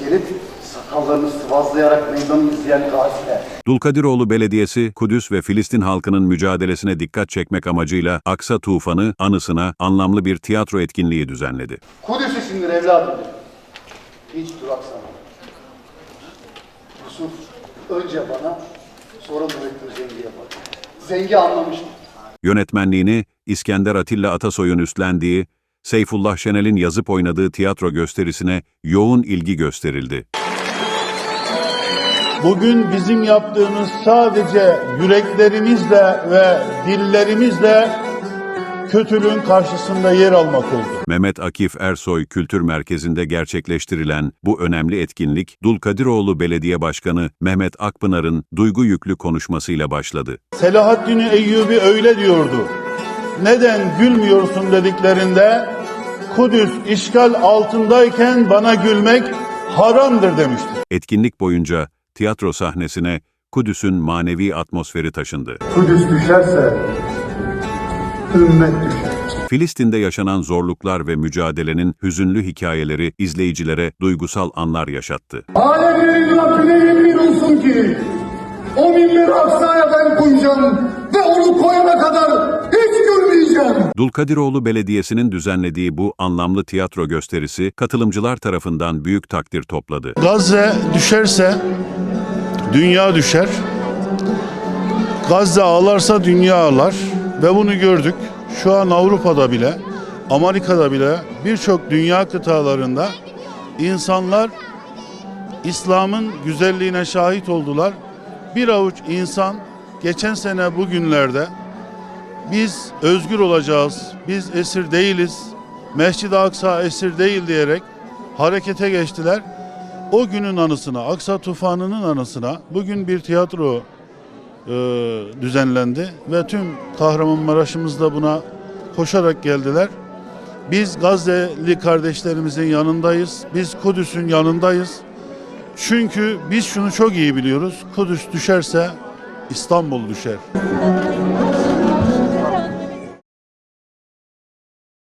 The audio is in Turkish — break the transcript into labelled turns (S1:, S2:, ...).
S1: gelip sakallarını sıvazlayarak meydanı izleyen gaziler.
S2: Dulkadiroğlu Belediyesi, Kudüs ve Filistin halkının mücadelesine dikkat çekmek amacıyla Aksa Tufanı anısına anlamlı bir tiyatro etkinliği düzenledi.
S1: Kudüs içindir evladım. Hiç duraksama. Yusuf önce bana sonra Nurettin Zengi'ye bak. Zengi anlamıştı.
S2: Yönetmenliğini İskender Atilla Atasoy'un üstlendiği, Seyfullah Şenel'in yazıp oynadığı tiyatro gösterisine yoğun ilgi gösterildi.
S3: Bugün bizim yaptığımız sadece yüreklerimizle ve dillerimizle kötülüğün karşısında yer almak oldu.
S2: Mehmet Akif Ersoy Kültür Merkezi'nde gerçekleştirilen bu önemli etkinlik, Dulkadiroğlu Belediye Başkanı Mehmet Akpınar'ın duygu yüklü konuşmasıyla başladı.
S3: Selahaddin Eyyubi öyle diyordu. Neden gülmüyorsun dediklerinde Kudüs işgal altındayken bana gülmek haramdır demiştir.
S2: Etkinlik boyunca tiyatro sahnesine Kudüs'ün manevi atmosferi taşındı.
S1: Kudüs düşerse ümmet düşer.
S2: Filistin'de yaşanan zorluklar ve mücadelenin hüzünlü hikayeleri izleyicilere duygusal anlar yaşattı.
S4: Alemlerin Rabbine
S2: Dulkadiroğlu Belediyesi'nin düzenlediği bu anlamlı tiyatro gösterisi katılımcılar tarafından büyük takdir topladı.
S3: Gazze düşerse dünya düşer. Gazze ağlarsa dünya ağlar ve bunu gördük. Şu an Avrupa'da bile, Amerika'da bile birçok dünya kıtalarında insanlar İslam'ın güzelliğine şahit oldular. Bir avuç insan geçen sene bugünlerde biz özgür olacağız, biz esir değiliz, Mescid-i Aksa esir değil diyerek harekete geçtiler. O günün anısına, Aksa tufanının anısına bugün bir tiyatro e, düzenlendi ve tüm Kahramanmaraş'ımız da buna koşarak geldiler. Biz Gazze'li kardeşlerimizin yanındayız. Biz Kudüs'ün yanındayız. Çünkü biz şunu çok iyi biliyoruz. Kudüs düşerse İstanbul düşer.